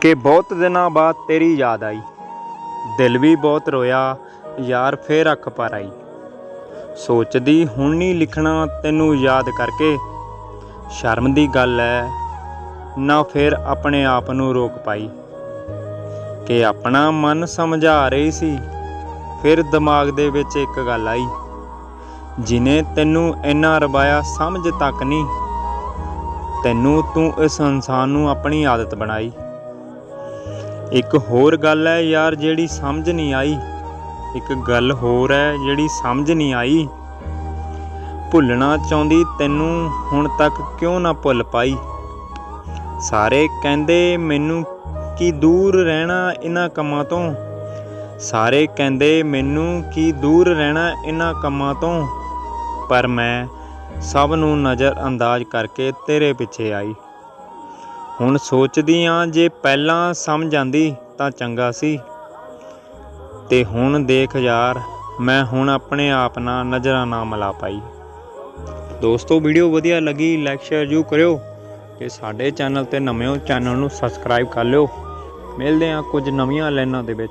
ਕਿ ਬਹੁਤ ਦਿਨਾਂ ਬਾਅਦ ਤੇਰੀ ਯਾਦ ਆਈ। ਦਿਲ ਵੀ ਬਹੁਤ ਰੋਇਆ, ਯਾਰ ਫੇਰ ਅੱਖ ਪਰ ਆਈ। ਸੋਚਦੀ, ਹੁਣ ਨਹੀਂ ਲਿਖਣਾ ਤੈਨੂੰ ਯਾਦ ਕਰਕੇ। ਸ਼ਰਮ ਦੀ ਗੱਲ ਐ, ਨਾ ਫੇਰ ਆਪਣੇ ਆਪ ਨੂੰ ਰੋਕ ਪਾਈ। ਕਿ ਆਪਣਾ ਮਨ ਸਮਝਾ ਰਹੀ ਸੀ, ਫਿਰ ਦਿਮਾਗ ਦੇ ਵਿੱਚ ਇੱਕ ਗੱਲ ਆਈ। ਜਿਨੇ ਤੈਨੂੰ ਇੰਨਾ ਰਬਾਇਆ ਸਮਝ ਤੱਕ ਨਹੀਂ, ਤੈਨੂੰ ਤੂੰ ਇਸ ਇਨਸਾਨ ਨੂੰ ਆਪਣੀ ਆਦਤ ਬਣਾਈ। ਇੱਕ ਹੋਰ ਗੱਲ ਹੈ, ਯਾਰ ਜਿਹੜੀ ਸਮਝ ਨਹੀਂ ਆਈ। ਇੱਕ ਗੱਲ ਹੋਰ ਹੈ, ਜਿਹੜੀ ਸਮਝ ਨਹੀਂ ਆਈ। ਭੁੱਲਣਾ ਚਾਹੁੰਦੀ ਤੈਨੂੰ ਹੁਣ ਤੱਕ ਕਿਉਂ ਨਾ ਭੁੱਲ ਪਾਈ? ਸਾਰੇ ਕਹਿੰਦੇ ਮੈਨੂੰ ਕਿ ਦੂਰ ਰਹਿਣਾ ਇਹਨਾਂ ਕੰਮਾਂ ਤੋਂ। ਸਾਰੇ ਕਹਿੰਦੇ ਮੈਨੂੰ ਕਿ ਦੂਰ ਰਹਿਣਾ ਇਹਨਾਂ ਕੰਮਾਂ ਤੋਂ। ਪਰ ਮੈਂ ਸਭ ਨੂੰ ਨਜ਼ਰ ਅੰਦਾਜ਼ ਕਰਕੇ ਤੇਰੇ ਪਿੱਛੇ ਆਈ। ਹੁਣ ਸੋਚਦੀ ਆਂ ਜੇ ਪਹਿਲਾਂ ਸਮਝ ਆਂਦੀ ਤਾਂ ਚੰਗਾ ਸੀ। ਤੇ ਹੁਣ ਦੇਖ ਯਾਰ, ਮੈਂ ਹੁਣ ਆਪਣੇ ਆਪ ਨਾਲ ਨਜ਼ਰਾਂ ਨਾ ਮਿਲਾ ਪਾਈ। ਦੋਸਤੋ, ਵੀਡੀਓ ਵਧੀਆ ਲੱਗੀ ਲਾਈਕ ਸ਼ੇਅਰ ਜੂ ਕਰਿਓ ਤੇ ਸਾਡੇ ਚੈਨਲ ਤੇ ਨਵੇਂ ਹੋ, ਚੈਨਲ ਨੂੰ ਸਬਸਕ੍ਰਾਈਬ ਕਰ ਲਿਓ। ਮਿਲਦੇ ਆ ਕੁਝ ਨਵੀਆਂ ਲਾਈਨਾਂ ਦੇ ਵਿੱਚ।